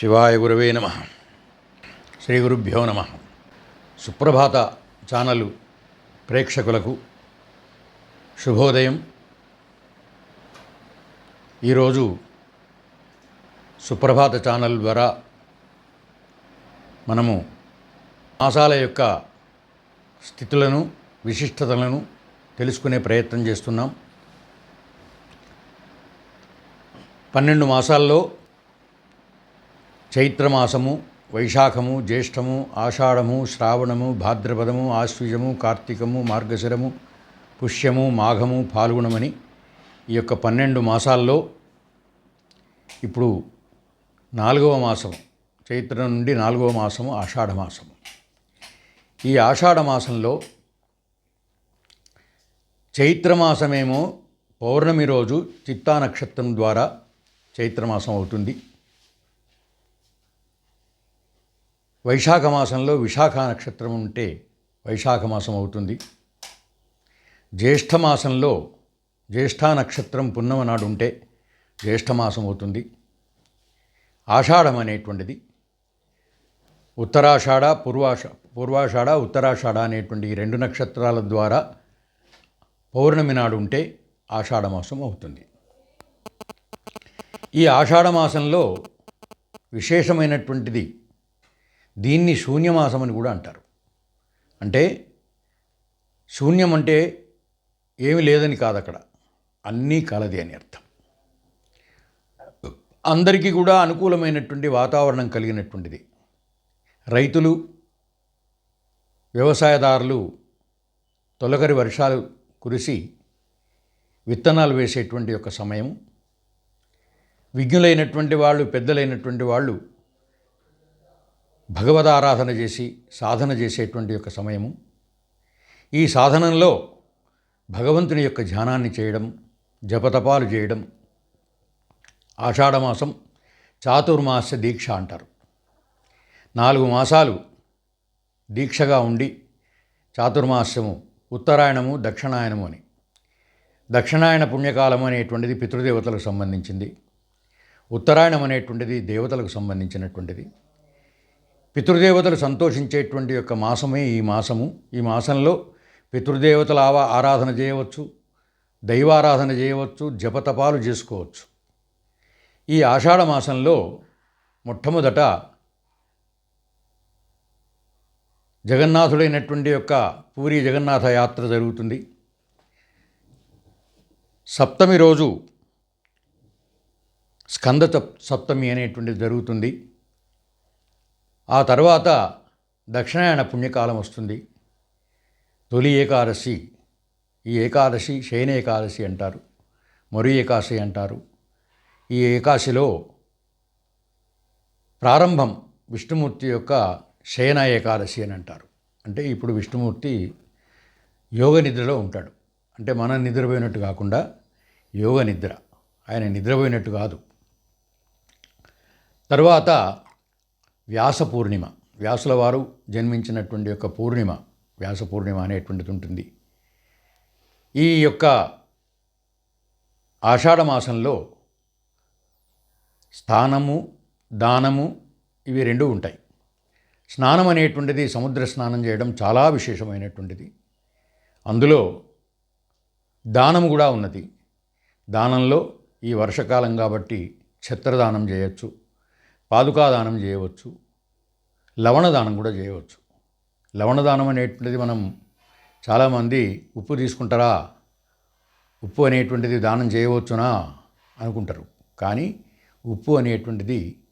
శివాయ గురవే నమ. శ్రీ గురుభ్యో నమ. సుప్రభాత ఛానల్ ప్రేక్షకులకు శుభోదయం. ఈరోజు సుప్రభాత ఛానల్ ద్వారా మనము మాసాల యొక్క స్థితులను విశిష్టతలను తెలుసుకునే ప్రయత్నం చేస్తున్నాం. పన్నెండు మాసాల్లో చైత్రమాసము వైశాఖము జ్యేష్ఠము ఆషాఢము శ్రావణము భాద్రపదము ఆశ్వీజము కార్తీకము మార్గశిరము పుష్యము మాఘము పాల్గొనమని ఈ యొక్క పన్నెండు మాసాల్లో ఇప్పుడు నాలుగవ మాసం చైత్రం నుండి నాలుగవ మాసము ఆషాఢ మాసము. ఈ ఆషాఢ మాసంలో చైత్రమాసమేమో పౌర్ణమి రోజు చిత్తా నక్షత్రం ద్వారా చైత్రమాసం అవుతుంది. వైశాఖ మాసంలో విశాఖ నక్షత్రం ఉంటే వైశాఖ మాసం అవుతుంది. జ్యేష్ఠమాసంలో జ్యేష్ఠా జ్యేష్ఠ నక్షత్రం పున్నమ నాడు ఉంటే జ్యేష్ఠమాసం అవుతుంది. ఆషాఢం అనేటువంటిది. ఉత్తరాషాఢ పూర్వాష పూర్వాషాఢ ఉత్తరాషాఢ అనేటువంటి ఈ రెండు నక్షత్రాల ద్వారా పౌర్ణమి నాడు ఉంటే ఆషాఢమాసం అవుతుంది. ఈ ఆషాఢమాసంలో విశేషమైనటువంటిది దీన్ని శూన్యమాసం అని కూడా అంటారు. అంటే శూన్యం అంటే ఏమి లేదని కాదు అక్కడ. అన్నీ కలది అని అర్థం. అందరికీ కూడా అనుకూలమైనటువంటి వాతావరణం కలిగినటువంటిది. రైతులు వ్యవసాయదారులు తొలకరి వర్షాలు కురిసి విత్తనాలు వేసేటువంటి యొక్క సమయం. విజ్ఞులైనటువంటి వాళ్ళు పెద్దలైనటువంటి వాళ్ళు భగవదారాధన చేసి సాధన చేసేటువంటి యొక్క సమయము. ఈ సాధనంలో భగవంతుని యొక్క ధ్యానాన్ని చేయడం జపతపాలు చేయడం ఆషాఢమాసం చాతుర్మాస దీక్ష అంటారు. నాలుగు మాసాలు దీక్షగా ఉండి చాతుర్మాస్యము ఉత్తరాయణము దక్షిణాయనము అని. దక్షిణాయన పుణ్యకాలం అనేటువంటిది పితృదేవతలకు సంబంధించింది. ఉత్తరాయణం అనేటువంటిది దేవతలకు సంబంధించినటువంటిది. పితృదేవతలు సంతోషించేటువంటి యొక్క మాసమే ఈ మాసము. ఈ మాసంలో పితృదేవతల ఆవా ఆరాధన చేయవచ్చు దైవారాధన చేయవచ్చు జపతపాలు చేసుకోవచ్చు. ఈ ఆషాఢ మాసంలో మొట్టమొదట జగన్నాథుడైనటువంటి యొక్క పూరి జగన్నాథ యాత్ర జరుగుతుంది. సప్తమి రోజు స్కంద సప్తమి అనేటువంటిది జరుగుతుంది. ఆ తర్వాత దక్షిణాయన పుణ్యకాలం వస్తుంది. తొలి ఏకాదశి ఈ ఏకాదశి శయన ఏకాదశి అంటారు మరు ఏకాశి అంటారు. ఈ ఏకాశిలో ప్రారంభం విష్ణుమూర్తి యొక్క శయన ఏకాదశి అని అంటారు. అంటే ఇప్పుడు విష్ణుమూర్తి యోగ నిద్రలో ఉంటాడు. అంటే మనం నిద్రపోయినట్టు కాకుండా యోగ నిద్ర ఆయన నిద్రపోయినట్టు కాదు. తర్వాత వ్యాస పూర్ణిమ. వ్యాసుల వారు జన్మించినటువంటి యొక్క పూర్ణిమ వ్యాస పూర్ణిమ అనేటువంటిది ఉంటుంది. ఈ యొక్క ఆషాఢమాసంలో స్థానము దానము ఇవి రెండు ఉంటాయి. స్నానం అనేటువంటిది సముద్ర స్నానం చేయడం చాలా విశేషమైనటువంటిది. అందులో దానము కూడా ఉన్నది. దానంలో ఈ వర్షకాలం కాబట్టి ఛత్రదానం చేయొచ్చు. పాదుకాదానం చేయవచ్చు. లవణదానం కూడా చేయవచ్చు. లవణదానం అనేటువంటిది మనం చాలామంది ఉప్పు తీసుకుంటారా? ఉప్పు అనేటువంటిది దానం చేయవచ్చునా? అనుకుంటారు. కానీ ఉప్పు అనేటువంటిది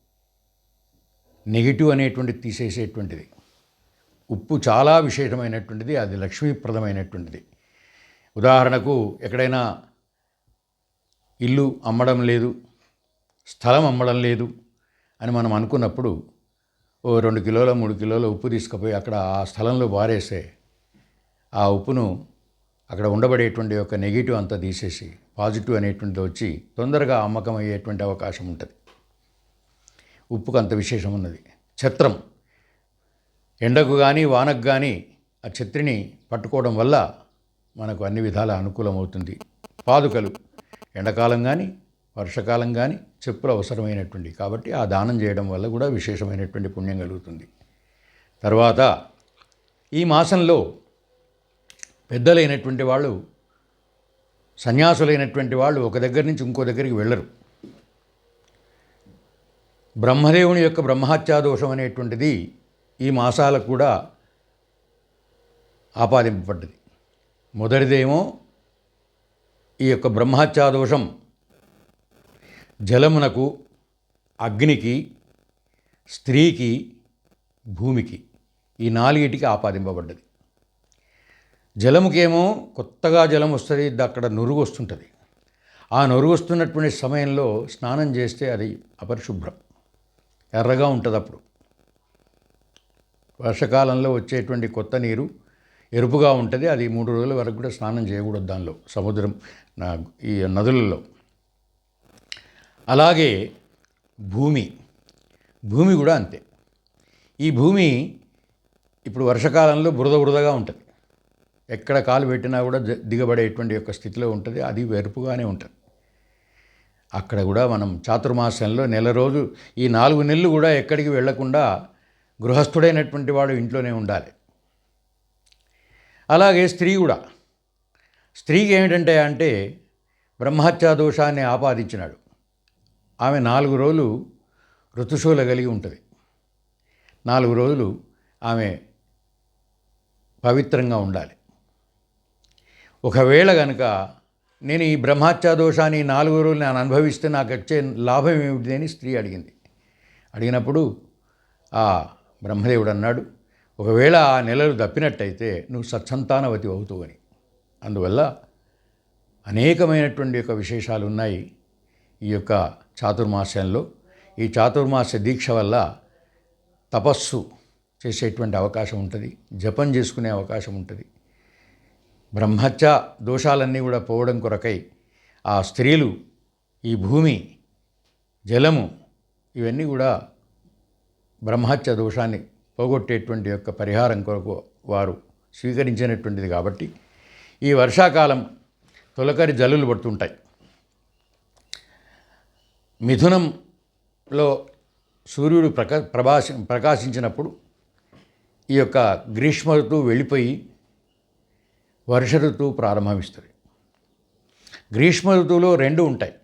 నెగిటివ్ అనేటువంటిది తీసేసేటువంటిది. ఉప్పు చాలా విశేషమైనటువంటిది అది లక్ష్మీప్రదమైనటువంటిది. ఉదాహరణకు ఎక్కడైనా ఇల్లు అమ్మడం లేదు స్థలం అమ్మడం లేదు అని మనం అనుకున్నప్పుడు ఓ రెండు కిలోల మూడు కిలోల ఉప్పు తీసుకుపోయి అక్కడ ఆ స్థలంలో బారేస్తే ఆ ఉప్పును అక్కడ ఉండబడేటువంటి ఒక నెగిటివ్ అంతా తీసేసి పాజిటివ్ అనేటువంటిది వచ్చి తొందరగా అమ్మకం అయ్యేటువంటి అవకాశం ఉంటుంది. ఉప్పుకు అంత విశేషం ఉన్నది. ఛత్రం. ఎండకు కానీ వానకు కానీ ఆ ఛత్రిని పట్టుకోవడం వల్ల మనకు అన్ని విధాల అనుకూలమవుతుంది. పాదుకలు. ఎండాకాలం కానీ వర్షకాలం కానీ చెప్పులు అవసరమైనటువంటి. కాబట్టి ఆ దానం చేయడం వల్ల కూడా విశేషమైనటువంటి పుణ్యం కలుగుతుంది. తర్వాత ఈ మాసంలో పెద్దలైనటువంటి వాళ్ళు సన్యాసులైనటువంటి వాళ్ళు ఒక దగ్గర నుంచి ఇంకో దగ్గరికి వెళ్ళరు. బ్రహ్మదేవుని యొక్క బ్రహ్మహత్యాదోషం అనేటువంటిది ఈ మాసాలకు కూడా ఆపాదింపబడ్డది. మొదటిదేమో ఈ యొక్క బ్రహ్మహత్యాదోషం జలమునకు అగ్నికి స్త్రీకి భూమికి ఈ నాలుగిటికి ఆపాదింపబడ్డది. జలముకేమో కొత్తగా జలం వస్తుంది అక్కడ నురుగు వస్తుంటుంది. ఆ నురుగు వస్తున్నటువంటి సమయంలో స్నానం చేస్తే అది అపరిశుభ్రం. ఎర్రగా ఉంటుంది అప్పుడు. వర్షకాలంలో వచ్చేటువంటి కొత్త నీరు ఎరుపుగా ఉంటుంది అది మూడు రోజుల వరకు కూడా స్నానం చేయకూడదు దానిలో సముద్రం నా ఈ నదులలో. అలాగే భూమి. భూమి కూడా అంతే. ఈ భూమి ఇప్పుడు వర్షకాలంలో బురద బురదగా ఉంటుంది. ఎక్కడ కాలు పెట్టినా కూడా దిగబడేటువంటి యొక్క స్థితిలో ఉంటుంది. అది వెరుపుగానే ఉంటుంది. అక్కడ కూడా మనం చాతుర్మాసంలో నెల రోజు ఈ నాలుగు నెలలు కూడా ఎక్కడికి వెళ్ళకుండా గృహస్థుడైనటువంటి వాడు ఇంట్లోనే ఉండాలి. అలాగే స్త్రీ కూడా. స్త్రీకి ఏమిటంటే అంటే బ్రహ్మహత్యా దోషాన్ని ఆపాదించినాడు. ఆమె నాలుగు రోజులు ఋతుశూల కలిగి ఉంటుంది. నాలుగు రోజులు ఆమె పవిత్రంగా ఉండాలి. ఒకవేళ కనుక నేను ఈ బ్రహ్మాచ్యా దోషాన్ని నాలుగు రోజులు నేను అనుభవిస్తే నాకు వచ్చే లాభం ఏమిటి అని స్త్రీ అడిగింది. అడిగినప్పుడు ఆ బ్రహ్మదేవుడు అన్నాడు ఒకవేళ ఆ నెలలు తప్పినట్టయితే నువ్వు సత్సంతానవతి అవుతావు అని. అందువల్ల అనేకమైనటువంటి యొక్క విశేషాలు ఉన్నాయి ఈ యొక్క చాతుర్మాస్యంలో. ఈ చాతుర్మాస దీక్ష వల్ల తపస్సు చేసేటువంటి అవకాశం ఉంటుంది. జపం చేసుకునే అవకాశం ఉంటుంది. బ్రహ్మత్య దోషాలన్నీ కూడా పోవడం కొరకై ఆ స్త్రీలు ఈ భూమి జలము ఇవన్నీ కూడా బ్రహ్మహత్య దోషాన్ని పోగొట్టేటువంటి యొక్క పరిహారం కొరకు వారు స్వీకరించినటువంటిది కాబట్టి ఈ వర్షాకాలం తొలకరి జల్లులు పడుతుంటాయి. మిథునంలో సూర్యుడు ప్రకా ప్రభాష ప్రకాశించినప్పుడు ఈ యొక్క గ్రీష్మ ఋతువు వెళ్ళిపోయి వర్ష ఋతువు ప్రారంభమిస్తుంది. గ్రీష్మ ఋతువులో రెండు ఉంటాయి.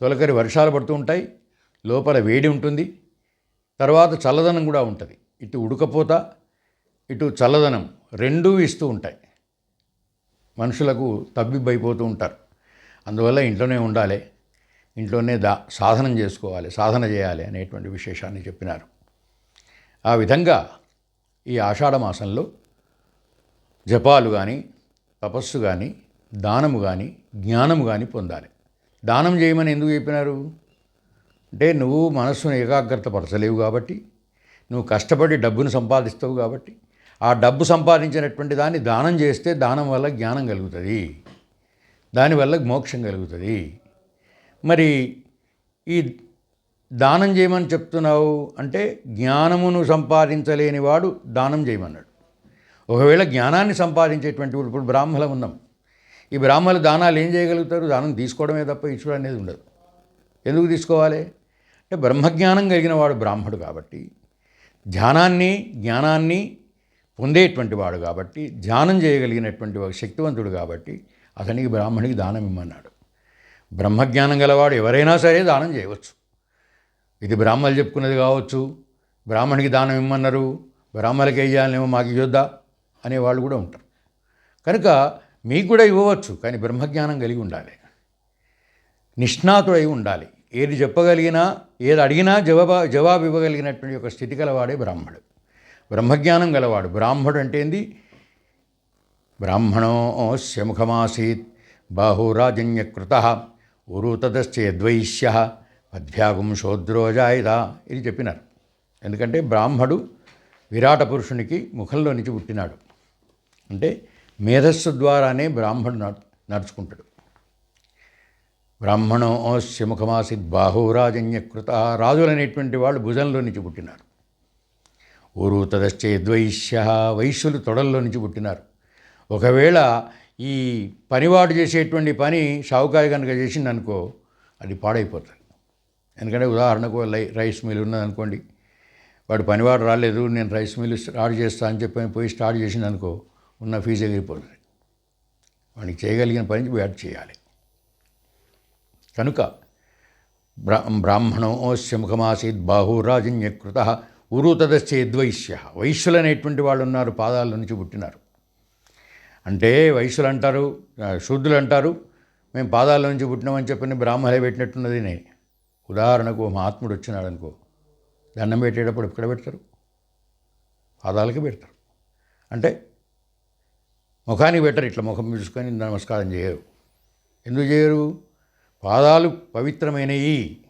తొలకరి వర్షాలు పడుతూ ఉంటాయి లోపల వేడి ఉంటుంది తర్వాత చల్లదనం కూడా ఉంటుంది. ఇటు ఉడకపోత ఇటు చల్లదనం రెండూ ఇస్తూ ఉంటాయి. మనుషులకు తబ్బిబ్బైపోతూ ఉంటారు. అందువల్ల ఇంట్లోనే ఉండాలి. ఇంట్లోనే దా సాధనం చేసుకోవాలి సాధన చేయాలి అనేటువంటి విశేషాన్ని చెప్పినారు. ఆ విధంగా ఈ ఆషాఢ మాసంలో జపాలు కానీ తపస్సు కానీ దానము కానీ జ్ఞానము కానీ పొందాలి. దానం చేయమని ఎందుకు చెప్పినారు? అంటే నువ్వు మనస్సును ఏకాగ్రత పరచలేవు కాబట్టి నువ్వు కష్టపడి డబ్బును సంపాదిస్తావు కాబట్టి ఆ డబ్బు సంపాదించినటువంటి దాన్ని దానం చేస్తే దానం వల్ల జ్ఞానం కలుగుతుంది. దానివల్ల మోక్షం కలుగుతుంది. మరి ఈ దానం చేయమని చెప్తున్నావు అంటే జ్ఞానమును సంపాదించలేని వాడు దానం చేయమన్నాడు. ఒకవేళ జ్ఞానాన్ని సంపాదించేటువంటి ఇప్పుడు బ్రాహ్మణులు ఉన్నాం. ఈ బ్రాహ్మణులు దానాలు ఏం చేయగలుగుతారు? దానం తీసుకోవడమే తప్ప ఇచ్చడం అనేది ఉండదు. ఎందుకు తీసుకోవాలి? అంటే బ్రహ్మజ్ఞానం కలిగిన వాడు బ్రాహ్మడు కాబట్టి ధ్యానాన్ని జ్ఞానాన్ని పొందేటువంటి వాడు కాబట్టి ధ్యానం చేయగలిగినటువంటి శక్తివంతుడు కాబట్టి అతనికి బ్రాహ్మణికి దానం ఇమ్మన్నాడు. బ్రహ్మజ్ఞానం గలవాడు ఎవరైనా సరే దానం చేయవచ్చు. ఇది బ్రాహ్మణులు చెప్పుకున్నది కావచ్చు. బ్రాహ్మణికి దానం ఇమ్మన్నారు. బ్రాహ్మణులకి వేయాలనేమో మాకు ఇవ్వద్దా అనేవాళ్ళు కూడా ఉంటారు. కనుక మీకు కూడా ఇవ్వవచ్చు కానీ బ్రహ్మజ్ఞానం కలిగి ఉండాలి. నిష్ణాతుడై ఉండాలి. ఏది చెప్పగలిగినా ఏది అడిగినా జవాబా జవాబు ఇవ్వగలిగినటువంటి ఒక స్థితి గలవాడే బ్రాహ్మడు. బ్రహ్మజ్ఞానం గలవాడు. బ్రాహ్మడు అంటే ఏంది? బ్రాహ్మణోస్య ముఖమాసీత్ బాహురాజన్యకృత ఉరూతదశ్చేద్వైశ్య పద్భ్యాగం శోద్రోజాయిద ఇది చెప్పినారు. ఎందుకంటే బ్రాహ్మడు విరాట పురుషునికి ముఖంలో నుంచి పుట్టినాడు. అంటే మేధస్సు ద్వారానే బ్రాహ్మడు నడుచుకుంటాడు. బ్రాహ్మణోస్య ముఖమాసిద్ బాహురాజన్యకృత రాజులనేటువంటి వాళ్ళు భుజంలో నుంచి పుట్టినారు. ఊరు తదశ్చేద్వైశ్య వైశ్యులు తొడల్లో నుంచి పుట్టినారు. ఒకవేళ ఈ పనివాడు చేసేటువంటి పని షావుకారి కనుక చేసింది అనుకో అది పాడైపోతుంది. ఎందుకంటే ఉదాహరణకు లై రైస్ మిల్ ఉన్నదనుకోండి వాడు పనివాడు రాలేదు నేను రైస్ మిల్ స్టార్ట్ చేస్తా అని చెప్పి పోయి స్టార్ట్ చేసింది అనుకో ఉన్న ఫీజు ఎగిరిపోతుంది. వాడికి చేయగలిగిన పని వాడు చేయాలి. కనుక బ్రా బ్రాహ్మణోస్య ముఖమాసీద్ బాహురాజన్యకృత ఉరుతదశ్చేద్వైశ్య. వైశ్యులు వైశ్యులనేటువంటి వాళ్ళు ఉన్నారు పాదాల నుంచి పుట్టినారు. అంటే వైశ్యులు అంటారు శూద్రులు అంటారు మేము పాదాల నుంచి పుట్టినామని చెప్పని బ్రాహ్మలే పెట్టినట్టున్నది ఉదాహరణకు మహాత్ముడు వచ్చినాడు అనుకో దండం పెట్టేటప్పుడు ఎక్కడ పెడతారు? పాదాలకి పెడతారు. అంటే ముఖానికి పెట్టరు ఇట్లా ముఖం చూసుకొని నమస్కారం చేయరు. ఎందుకు చేయరు? పాదాలు పవిత్రమైనవి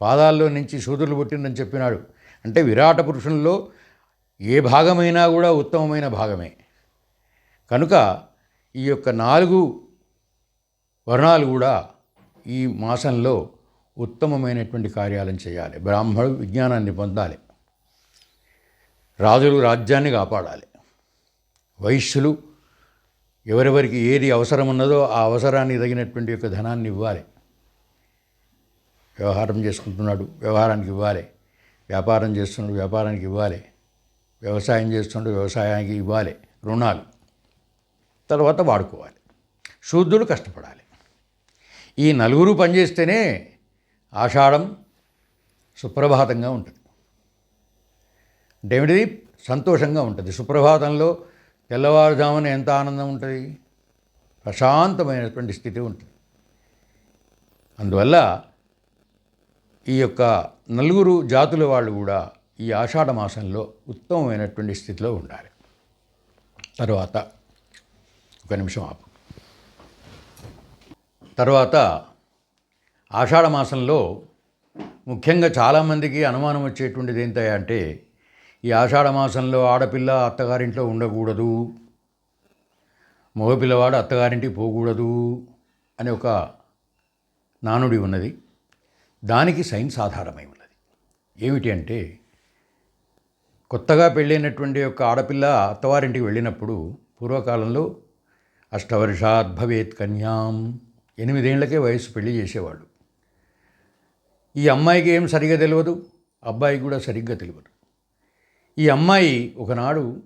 పాదాల్లో నుంచి సూదులు పుట్టిందని చెప్పినాడు. అంటే విరాట పురుషుల్లో ఏ భాగమైనా కూడా ఉత్తమమైన భాగమే. కనుక ఈ యొక్క నాలుగు వర్ణాలు కూడా ఈ మాసంలో ఉత్తమమైనటువంటి కార్యాలను చేయాలి. బ్రాహ్మణుడు విజ్ఞానాన్ని పొందాలి. రాజులు రాజ్యాన్ని కాపాడాలి. వైశ్యులు ఎవరెవరికి ఏది అవసరం ఉన్నదో ఆ అవసరానికి తగినటువంటి యొక్క ధనాన్ని ఇవ్వాలి. వ్యవహారం చేసుకుంటున్నాడు వ్యవహారానికి ఇవ్వాలి. వ్యాపారం చేస్తున్నాడు వ్యాపారానికి ఇవ్వాలి. వ్యవసాయం చేస్తున్నాడు వ్యవసాయానికి ఇవ్వాలి. రుణాలు. తర్వాత వాడుకోవాలి. శూద్రులు కష్టపడాలి. ఈ నలుగురు పనిచేస్తేనే ఆషాఢం సుప్రభాతంగా ఉంటుంది. అంటే సంతోషంగా ఉంటుంది. సుప్రభాతంలో తెల్లవారుజామున ఎంత ఆనందం ఉంటుంది? ప్రశాంతమైనటువంటి స్థితి ఉంటుంది. అందువల్ల ఈ యొక్క నలుగురు జాతుల వాళ్ళు కూడా ఈ ఆషాఢ మాసంలో ఉత్తమమైనటువంటి స్థితిలో ఉండాలి. తర్వాత ఒక నిమిషం ఆపు. తర్వాత ఆషాఢ మాసంలో ముఖ్యంగా చాలామందికి అనుమానం వచ్చేటువంటిది ఏంటంటే ఈ ఆషాఢ మాసంలో ఆడపిల్ల అత్తగారింట్లో ఉండకూడదు మగపిల్లవాడు అత్తగారింటికి పోకూడదు అనే ఒక నానుడి ఉన్నది. దానికి సైన్స్ ఆధారమై ఉన్నది. ఏమిటి అంటే కొత్తగా పెళ్ళైనటువంటి యొక్క ఆడపిల్ల అత్తవారింటికి వెళ్ళినప్పుడు పూర్వకాలంలో అష్టవర్షాత్ భవేత్ కన్యాం. ఎనిమిదేళ్ళకే వయసు పెళ్ళి చేసేవాళ్ళు. ఈ అమ్మాయికి ఏం సరిగ్గా తెలియదు అబ్బాయికి కూడా సరిగ్గా తెలియదు ఈ అమ్మాయి ఒకనాడు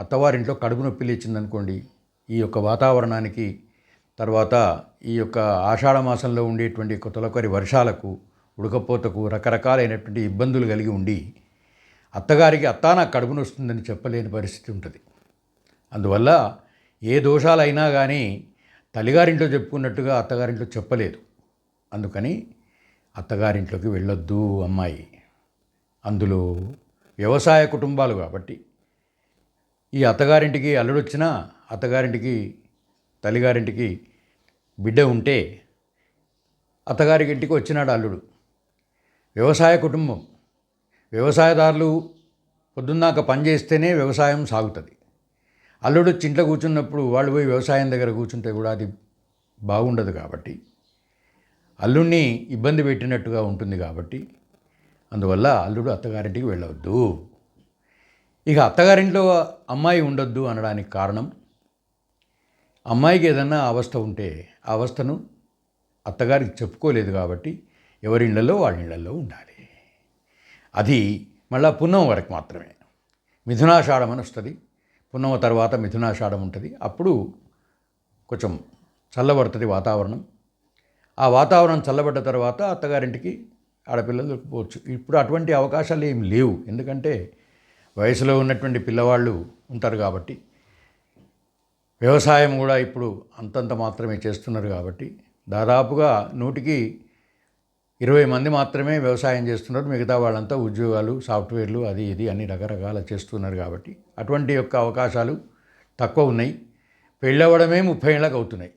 అత్తవారింట్లో కడుపు నొప్పి లేచిందనుకోండి ఈ యొక్క వాతావరణానికి తర్వాత ఈ యొక్క ఆషాఢ మాసంలో ఉండేటువంటి కొత్తలకొరి వర్షాలకు ఉడకపోతకు రకరకాలైనటువంటి ఇబ్బందులు కలిగి ఉండి అత్తగారికి అత్తా నాకు కడుపును చెప్పలేని పరిస్థితి ఉంటుంది. అందువల్ల ఏ దోషాలైనా కానీ తల్లిగారింట్లో చెప్పుకున్నట్టుగా అత్తగారింట్లో చెప్పలేదు. అందుకని అత్తగారింట్లోకి వెళ్ళొద్దు అమ్మాయి. అందులో వ్యవసాయ కుటుంబాలు కాబట్టి ఈ అత్తగారింటికి అల్లుడు వచ్చినా అత్తగారింటికి తల్లిగారింటికి బిడ్డ ఉంటే అత్తగారికి ఇంటికి వచ్చినాడు అల్లుడు. వ్యవసాయ కుటుంబం. వ్యవసాయదారులు పొద్దున్నాక పని చేస్తేనే వ్యవసాయం సాగుతుంది. అల్లుడు చింట్లో కూర్చున్నప్పుడు వాళ్ళు పోయి వ్యవసాయం దగ్గర కూర్చుంటే కూడా అది బాగుండదు కాబట్టి. అల్లుడిని ఇబ్బంది పెట్టినట్టుగా ఉంటుంది కాబట్టి అందువల్ల అల్లుడు అత్తగారింటికి వెళ్ళవద్దు. ఇక అత్తగారింట్లో అమ్మాయి ఉండొద్దు అనడానికి కారణం అమ్మాయికి ఏదన్నా అవస్థ ఉంటే ఆ అవస్థను అత్తగారికి చెప్పుకోలేదు కాబట్టి ఎవరి వాళ్ళ ఇళ్ళలో ఉండాలి. అది మళ్ళా పున్నం వరకు మాత్రమే. మిథునాషాఢం అని వస్తుంది. పున్నమ తర్వాత మిథునాషాఢం ఉంటుంది. అప్పుడు కొంచెం చల్లబడుతుంది వాతావరణం. ఆ వాతావరణం చల్లబడ్డ తర్వాత అత్తగారింటికి ఆడపిల్లలు దొరికిపోవచ్చు ఇప్పుడు అటువంటి అవకాశాలు ఏమి లేవు. ఎందుకంటే వయసులో ఉన్నటువంటి పిల్లవాళ్ళు ఉంటారు కాబట్టి వ్యవసాయం కూడా ఇప్పుడు అంతంత మాత్రమే చేస్తున్నారు కాబట్టి దాదాపుగా నూటికి ఇరవై మంది మాత్రమే వ్యవసాయం చేస్తున్నారు. మిగతా వాళ్ళంతా ఉద్యోగాలు సాఫ్ట్వేర్లు అది ఇది అన్ని రకరకాల చేస్తున్నారు కాబట్టి అటువంటి యొక్క అవకాశాలు తక్కువ ఉన్నాయి. పెళ్ళవడమే ముప్పై ఏళ్ళకి అవుతున్నాయి.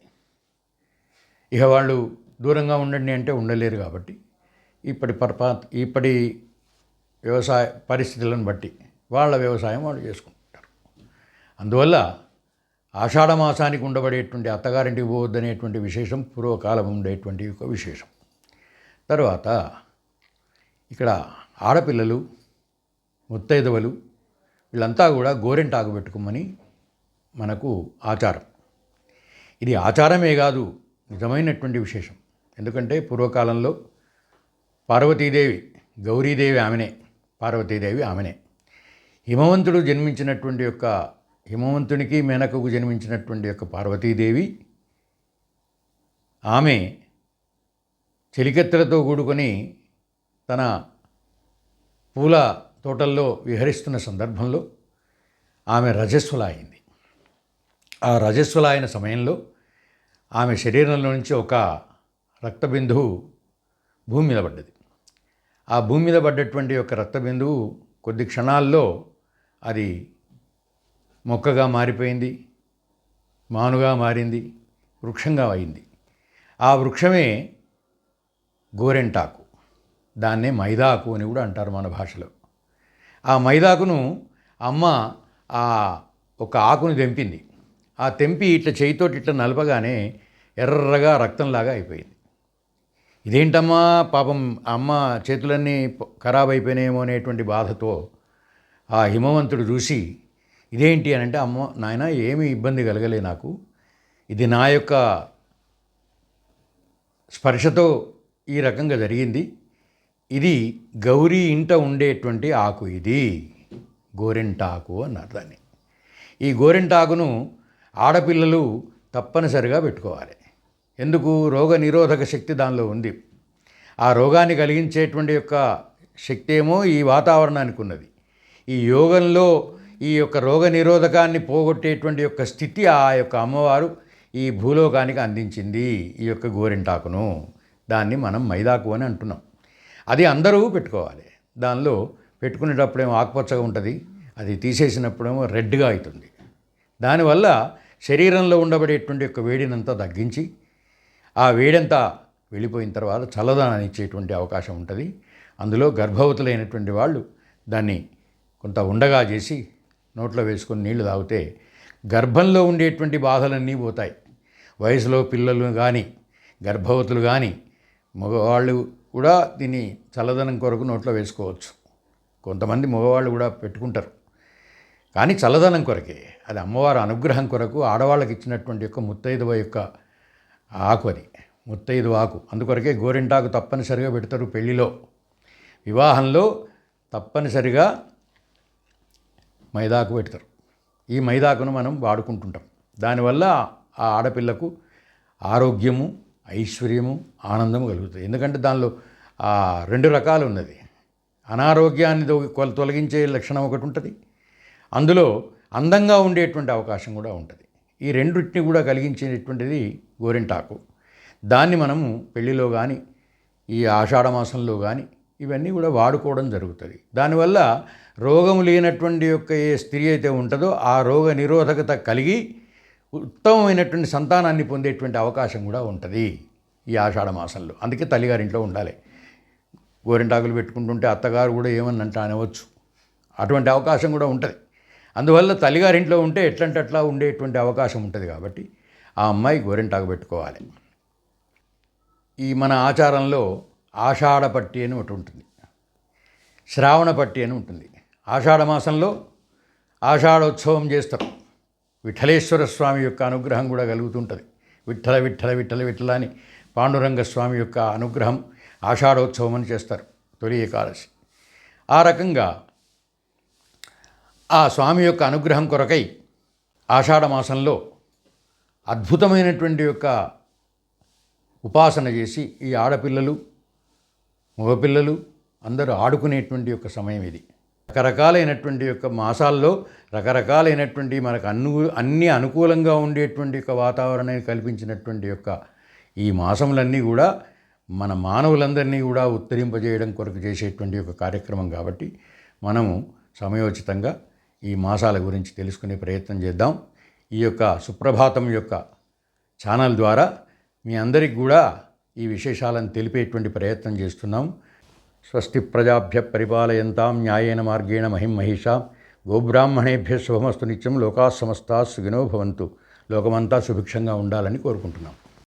ఇక వాళ్ళు దూరంగా ఉండండి అంటే ఉండలేరు కాబట్టి ఇప్పటి పరపా ఇప్పటి వ్యవసాయ పరిస్థితులను బట్టి వాళ్ళ వ్యవసాయం వాళ్ళు చేసుకుంటారు. అందువల్ల ఆషాఢ మాసానికి ఉండబడేటువంటి అత్తగారింటికి పోవద్దనేటువంటి విశేషం పూర్వకాలం ఉండేటువంటి ఒక విశేషం. తర్వాత ఇక్కడ ఆడపిల్లలు ముత్తైదవలు వీళ్ళంతా కూడా గోరెంటాకు పెట్టుకోమని మనకు ఆచారం. ఇది ఆచారమే కాదు నిజమైనటువంటి విశేషం. ఎందుకంటే పూర్వకాలంలో పార్వతీదేవి గౌరీదేవి ఆమెనే పార్వతీదేవి ఆమెనే. హిమవంతుడు జన్మించినటువంటి యొక్క హిమవంతునికి మేనకకు జన్మించినటువంటి యొక్క పార్వతీదేవి ఆమె చెలికెత్తలతో కూడుకొని తన పూల తోటల్లో విహరిస్తున్న సందర్భంలో ఆమె రజస్వలాయింది ఆ రజస్వలాయన సమయంలో ఆమె శరీరంలో నుంచి ఒక రక్తబిందువు భూమి మీద పడ్డది. ఆ భూమి మీద పడ్డటువంటి యొక్క రక్తబిందువు కొద్ది క్షణాల్లో అది మొక్కగా మారిపోయింది మానుగా మారింది వృక్షంగా అయింది. ఆ వృక్షమే గోరెంటాకు. దాన్నే మైదాకు అని కూడా అంటారు మన భాషలో. ఆ మైదాకును అమ్మ ఆ ఒక ఆకుని తెంపింది. ఆ తెంపి ఇట్లా చేయితోటి ఇట్లా నలపగానే ఎర్రగా రక్తంలాగా అయిపోయింది. ఇదేంటమ్మా పాపం అమ్మ చేతులన్నీ ఖరాబ్ అయిపోయినాయేమో అనేటువంటి బాధతో ఆ హిమవంతుడు చూసి ఇదేంటి? అని అంటే అమ్మ నాయన ఏమీ ఇబ్బంది కలగలే నాకు. ఇది నా యొక్క స్పర్శతో ఈ రకంగా జరిగింది. ఇది గౌరీ ఇంట ఉండేటువంటి ఆకు ఇది. గోరెంటాకు అన్నారు దాన్ని. ఈ గోరెంటాకును ఆడపిల్లలు తప్పనిసరిగా పెట్టుకోవాలి. ఎందుకు? రోగ నిరోధక శక్తి దానిలో ఉంది. ఆ రోగాన్ని కలిగించేటువంటి యొక్క శక్తి ఏమో ఈ వాతావరణానికి ఉన్నది. ఈ యోగంలో ఈ యొక్క రోగ నిరోధకాన్ని పోగొట్టేటువంటి యొక్క స్థితి ఆ యొక్క అమ్మవారు ఈ భూలోకానికి అందించింది ఈ యొక్క గోరింటాకును. దాన్ని మనం మైదాకు అని అంటున్నాం. అది అందరూ పెట్టుకోవాలి. దానిలో పెట్టుకునేటప్పుడేమో ఆకుపచ్చగా ఉంటుంది అది తీసేసినప్పుడేమో రెడ్గా అవుతుంది దానివల్ల శరీరంలో ఉండబడేటువంటి యొక్క వేడినంతా తగ్గించి ఆ వేడంతా వెళ్ళిపోయిన తర్వాత చల్లదనాన్ని ఇచ్చేటువంటి అవకాశం ఉంటుంది. అందులో గర్భవతులైనటువంటి వాళ్ళు దాన్ని కొంత ఉండగా చేసి నోట్లో వేసుకొని నీళ్ళు తాగితే గర్భంలో ఉండేటువంటి బాధలన్నీ పోతాయి. వయసులో పిల్లలు కానీ గర్భవతులు కానీ మగవాళ్ళు కూడా దీన్ని చల్లదనం కొరకు నోట్లో వేసుకోవచ్చు. కొంతమంది మగవాళ్ళు కూడా పెట్టుకుంటారు. కానీ చల్లదనం కొరకే అది అమ్మవారి అనుగ్రహం కొరకు ఆడవాళ్ళకి ఇచ్చినటువంటి యొక్క ముత్తైదువ యొక్క ఆకు అది ముత్తైదు ఆకు. అందుకొరకే గోరింటాకు తప్పనిసరిగా పెడతారు పెళ్ళిలో. వివాహంలో తప్పనిసరిగా మైదాకు పెడతారు. ఈ మైదాకును మనం వాడుకుంటుంటాం. దానివల్ల ఆ ఆడపిల్లకు ఆరోగ్యము ఐశ్వర్యము ఆనందము కలుగుతుంది ఎందుకంటే దానిలో రెండు రకాలు ఉన్నది. అనారోగ్యాన్ని తొలగించే లక్షణం ఒకటి ఉంటుంది. అందులో అందంగా ఉండేటువంటి అవకాశం కూడా ఉంటుంది. ఈ రెండింటిని కూడా కలిగించేటువంటిది గోరింటాకు. దాన్ని మనము పెళ్ళిలో కానీ ఈ ఆషాఢ మాసంలో కానీ ఇవన్నీ కూడా వాడుకోవడం జరుగుతుంది. దానివల్ల రోగము లేనటువంటి యొక్క ఏ స్త్రీ అయితే ఉంటుందో ఆ రోగ నిరోధకత కలిగి ఉత్తమమైనటువంటి సంతానాన్ని పొందేటువంటి అవకాశం కూడా ఉంటుంది ఈ ఆషాఢ మాసంలో. అందుకే తల్లిగారింట్లో ఉండాలి. గోరింటాకులు పెట్టుకుంటుంటే అత్తగారు కూడా ఏమని అంట అనవచ్చు. అటువంటి అవకాశం కూడా ఉంటుంది. అందువల్ల తల్లిగారింట్లో ఉంటే ఎట్లంటే అట్లా ఉండేటువంటి అవకాశం ఉంటుంది కాబట్టి ఆ అమ్మాయి గోరింటాకు పెట్టుకోవాలి. ఈ మన ఆచారంలో ఆషాఢ పట్టి అని ఒకటి ఉంటుంది. శ్రావణ పట్టి అని ఉంటుంది. ఆషాఢ మాసంలో ఆషాఢోత్సవం చేస్తారు. విఠలేశ్వర స్వామి యొక్క అనుగ్రహం కూడా కలుగుతుంటుంది. విఠల విఠల విఠల విఠల అని పాండురంగ స్వామి యొక్క అనుగ్రహం ఆషాఢోత్సవం అని చేస్తారు తొలి ఏకాదశి. ఆ రకంగా ఆ స్వామి యొక్క అనుగ్రహం కొరకై ఆషాఢ మాసంలో అద్భుతమైనటువంటి యొక్క ఉపాసన చేసి ఈ ఆడపిల్లలు మగపిల్లలు అందరూ ఆడుకునేటువంటి యొక్క సమయం ఇది. రకరకాలైనటువంటి యొక్క మాసాల్లో రకరకాలైనటువంటి మనకు అను అన్ని అనుకూలంగా ఉండేటువంటి యొక్క వాతావరణాన్ని కల్పించినటువంటి యొక్క ఈ మాసములన్నీ కూడా మన మానవులందరినీ కూడా ఉత్తరింపజేయడం కొరకు చేసేటువంటి ఒక కార్యక్రమం కాబట్టి మనము సమయోచితంగా ఈ మాసాల గురించి తెలుసుకునే ప్రయత్నం చేద్దాం. ఈ యొక్క సుప్రభాతం యొక్క ఛానల్ ద్వారా మీ అందరికి కూడా ఈ విశేషాలను తెలిపేటువంటి ప్రయత్నం చేస్తున్నాం. స్వస్తి ప్రజాభ్య పరిపాలయంతాం న్యాయేన మార్గేణ మహిం మహిషా. గోబ్రాహ్మణేభ్య శుభమస్తు నిత్యం లోకా సమస్తా సుగినో భవంతు. లోకమంతా సుభిక్షంగా ఉండాలని కోరుకుంటున్నాం.